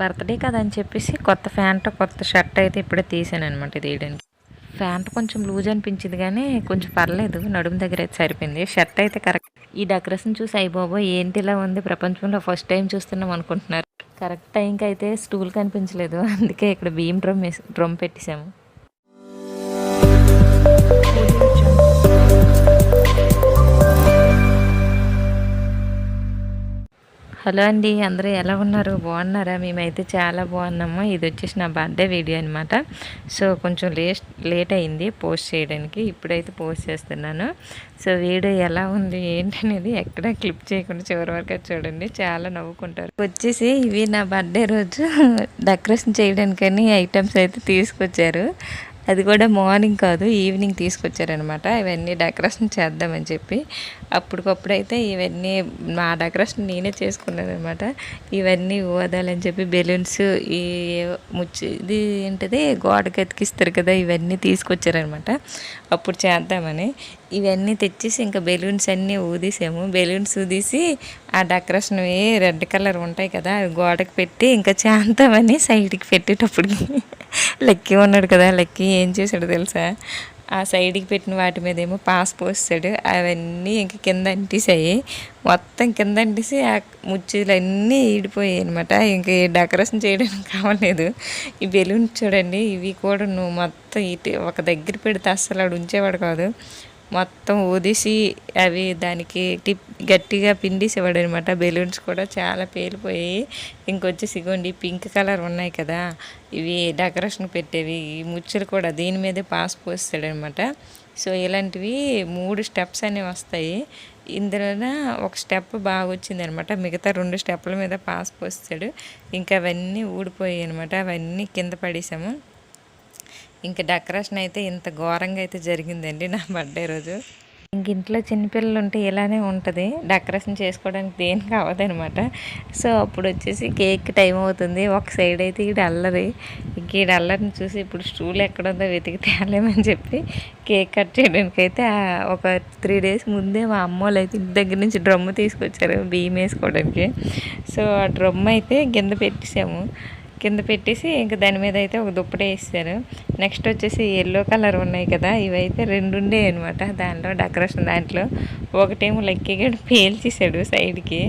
Birthday కదా అని చెప్పేసి కొత్త ప్యాంట్ కొత్త షర్ట్ అయితే ఇప్పుడే తీసాను అనమాట తీయడానికి ప్యాంట్ కొంచెం లూజ్ అనిపించింది కానీ కొంచెం పర్లేదు నడుము దగ్గర అయితే సరిపోయింది. షర్ట్ అయితే కరెక్ట్. ఈ డెకరేషన్ చూసి అయిపోబో ఏంటి ఇలా ఉంది? ప్రపంచంలో ఫస్ట్ టైం చూస్తున్నాం అనుకుంటున్నారు. కరెక్ట్ టైంకి అయితే స్టూల్ కనిపించలేదు. అందుకే ఇక్కడ భీమ్ డ్రమ్ వేసి డ్రమ్ పెట్టేశాము. హలో అండి అందరూ ఎలా ఉన్నారు? బాగున్నారా? మేమైతే చాలా బాగున్నాము. ఇది వచ్చేసి నా బర్త్డే వీడియో అనమాట సో కొంచెం లేట్ లేట్ అయింది పోస్ట్ చేయడానికి. ఇప్పుడైతే పోస్ట్ చేస్తున్నాను. సో వీడియో ఎలా ఉంది ఏంటనేది ఎక్కడ క్లిప్ చేయకుండా చివరి వరకు చూడండి. చాలా నవ్వుకుంటారు. వచ్చేసి ఇవి నా బర్త్డే రోజు డెకరేషన్ చేయడానికని ఐటమ్స్ అయితే తీసుకొచ్చారు. అది కూడా మార్నింగ్ కాదు ఈవినింగ్ తీసుకొచ్చారనమాట. ఇవన్నీ డెకరేషన్ చేద్దామని చెప్పి. అప్పటికప్పుడైతే ఇవన్నీ మా డెకరేషన్ నేనే చేసుకున్నాను అనమాట ఇవన్నీ ఓదాలని చెప్పి బెలూన్స్ ఈ ముచ్చి ఇది ఏంటిది గోడకి ఎతికిస్తారు కదా ఇవన్నీ తీసుకొచ్చారనమాట. అప్పుడు చేద్దామని. ఇవన్నీ తెచ్చేసి ఇంకా బెలూన్స్ అన్నీ ఊదీసాము. బెలూన్స్ ఊదీసి ఆ డెకరేషన్ రెడ్ కలర్ ఉంటాయి కదా అవి గోడకి పెట్టి ఇంకా చేద్దామని సైడ్కి పెట్టేటప్పటికి లక్కీ ఉన్నాడు కదా లక్కీ ఏం చేశాడు తెలుసా? ఆ సైడ్కి పెట్టిన వాటి మీద ఏమో పాస్ పోస్తాడు. అవన్నీ ఇంక కింద అంటిసాయి. మొత్తం కింద అంటిసి ఆ ముచ్చులు అన్నీ ఈడిపోయాయి అనమాట ఇంక డెకరేషన్ చేయడానికి కావలేదు ఈ బెలూన్ చూడండి ఇవి కూడా నువ్వు మొత్తం ఇటు ఒక దగ్గర పెడితే అస్సలు ఆడు ఉంచేవాడు కాదు. మొత్తం ఊదిసి అవి దానికి టిప్ గట్టిగా పిండిసేవాడు అనమాట బెలూన్స్ కూడా చాలా పేలిపోయాయి ఇంకొచ్చి ఇగోండి పింక్ కలర్ ఉన్నాయి కదా ఇవి డెకరేషన్ పెట్టేవి ఈ ముచ్చులు కూడా దీని మీదే పాస్ పోస్తాడనమాట. సో ఇలాంటివి మూడు స్టెప్స్ అనేవి వస్తాయి. ఇందులో ఒక స్టెప్ బాగా వచ్చింది అనమాట మిగతా రెండు స్టెప్ల మీద పాస్ పోస్తాడు. ఇంకా అవన్నీ ఊడిపోయాయి అనమాట అవన్నీ కింద పడేసాము. ఇంకా డెకరేషన్ అయితే ఇంత ఘోరంగా అయితే జరిగిందండి నా బర్త్డే రోజు. ఇంక ఇంట్లో చిన్నపిల్లలు ఉంటే ఇలానే ఉంటుంది. డెకరేషన్ చేసుకోవడానికి దేనికి అవ్వదనమాట. సో అప్పుడు వచ్చేసి కేక్ టైం అవుతుంది. ఒక సైడ్ అయితే ఈడ అల్లరి. ఇంక ఈడ అల్లరిని చూసి ఇప్పుడు స్టూల్ ఎక్కడుందో వెతికి తేలేమని చెప్పి కేక్ కట్ చేయడానికి అయితే ఒక త్రీ డేస్ ముందే మా అమ్మోళ్ళు అయితే ఇంటి దగ్గర నుంచి డ్రమ్ము తీసుకొచ్చారు. బియ్యం వేసుకోవడానికి. సో ఆ డ్రమ్ అయితే కింద పెట్టేసాము. కింద పెట్టేసి ఇంకా దాని మీద అయితే ఒక దుప్పటి వేస్తారు. నెక్స్ట్ వచ్చేసి ఎల్లో కలర్ ఉన్నాయి కదా ఇవైతే రెండు ఉండేవి అనమాట దాంట్లో డెకరేషన్ దాంట్లో. ఒకటేమో లక్కీగా పేల్చేసాడు సైడ్కి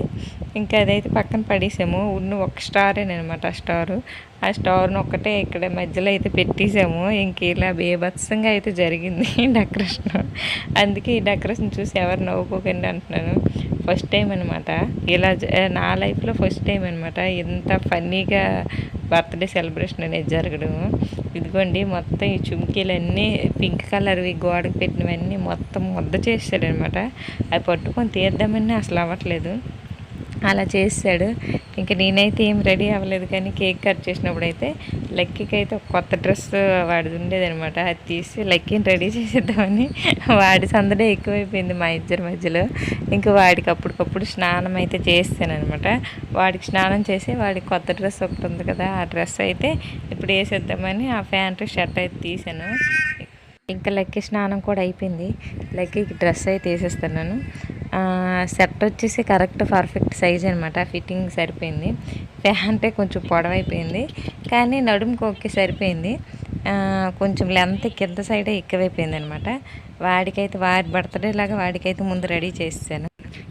ఇంకా అదైతే పక్కన పడేసాము. ఉన్న ఒక స్టారేనమాట ఆ స్టారు ఆ స్టార్ను ఒక్కటే ఇక్కడ మధ్యలో అయితే పెట్టేసాము. ఇంక ఇలా బేభత్సంగా అయితే జరిగింది డెకరేషన్ అందుకే ఈ డెకరేషన్ చూసి ఎవరు నవ్వుకోకండి అంటున్నాను. ఫస్ట్ టైం అనమాట ఇలా నా లైఫ్లో ఫస్ట్ టైం అనమాట ఇంత ఫన్నీగా బర్త్డే సెలబ్రేషన్ అనేది జరగడం. ఇదిగోండి మొత్తం ఈ చుమ్కీలన్నీ పింక్ కలర్వి గోడకు పెట్టినవన్నీ మొత్తం ముద్ద చేస్తాడనమాట అవి పట్టుకొని తీద్దామని అసలు అవ్వట్లేదు. అలా చేసాడు ఇంకా నేనైతే ఏం రెడీ అవ్వలేదు కానీ కేక్ కట్ చేసినప్పుడు అయితే లక్కీకి అయితే ఒక కొత్త డ్రెస్ వాడిది ఉండేదనమాట అది తీసి లక్కీని రెడీ చేసేద్దామని వాడి సందడే ఎక్కువైపోయింది మా ఇద్దరి మధ్యలో. ఇంకా వాడికి అప్పటికప్పుడు స్నానం అయితే చేస్తానమాట వాడికి స్నానం చేసి వాడికి కొత్త డ్రెస్ ఒకటి ఉంది కదా ఆ డ్రెస్ అయితే ఇప్పుడు వేసేద్దామని ఆ ప్యాంటు షర్ట్ అయితే తీసాను. ఇంకా లక్కీ స్నానం కూడా అయిపోయింది. లక్కీకి డ్రెస్ అయితే వేసేస్తాను సెట్ వచ్చేసి కరెక్ట్ పర్ఫెక్ట్ సైజ్ అనమాట ఫిట్టింగ్ సరిపోయింది. ప్యాంటే కొంచెం పొడవైపోయింది. కానీ నడుముకు ఒకే సరిపోయింది. కొంచెం లెంత్ కింద సైడే ఎక్కువైపోయింది అనమాట వాడికైతే వాడి బర్త్డే లాగా వాడికైతే ముందు రెడీ చేసాను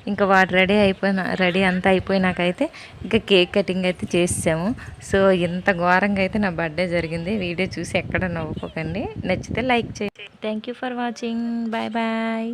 ఇంకా వాడు రెడీ అయిపోయిన రెడీ అంతా అయిపోయినాకైతే ఇంకా కేక్ కటింగ్ అయితే చేసాము సో ఇంత ఘోరంగా అయితే నా బర్త్డే జరిగింది. వీడియో చూసి ఎక్కడ నవ్వుకోకండి. నచ్చితే లైక్ చేయండి. Thank you for watching bye bye